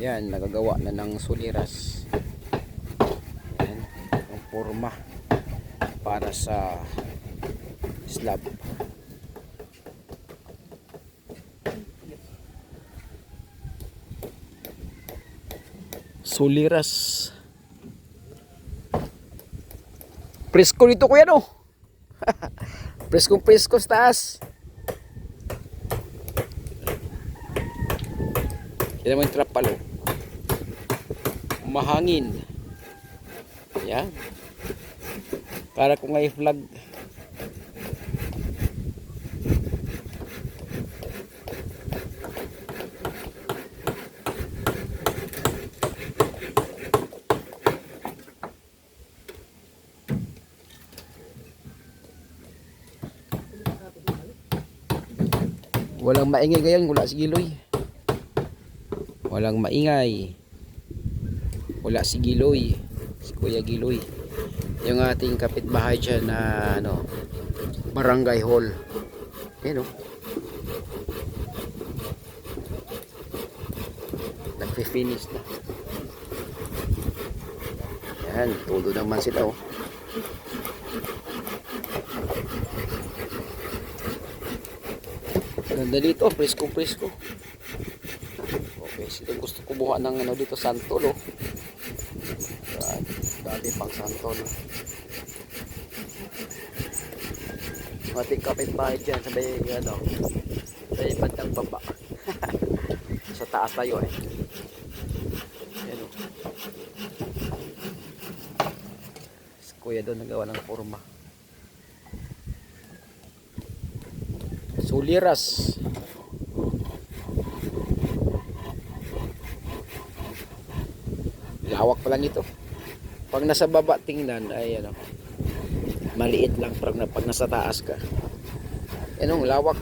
Yan, nagagawa na ng suliras. Yan, ang forma para sa slab. Suliras. Presko dito kuya no. Preskong presko sa taas. Yan naman yung trap palo. Mahangin. Yan. Para kung may flag. Walang maingay ngayon, wala si Giloy. Walang maingay. Wala si Giloy. Si Kuya Giloy. Yung ating kapitbahay dyan na ano, barangay hall. Yan o. Nagpe-finish na. Yan, todo naman sila oh. Ganda dito, presko presko. Okay, sila gusto kumuha ng ano dito santol oh. Dati pang santol. Mating kapitbahay dyan sa may ano, sa may bandang baba. sa taas tayo eh. Yan oh. Si kuya doon nagawa ng forma. Suliras. Lawak pa lang ito. Pag nasa baba tingnan ay ano, maliit lang pag, pag nasa taas ka. Yan lawak.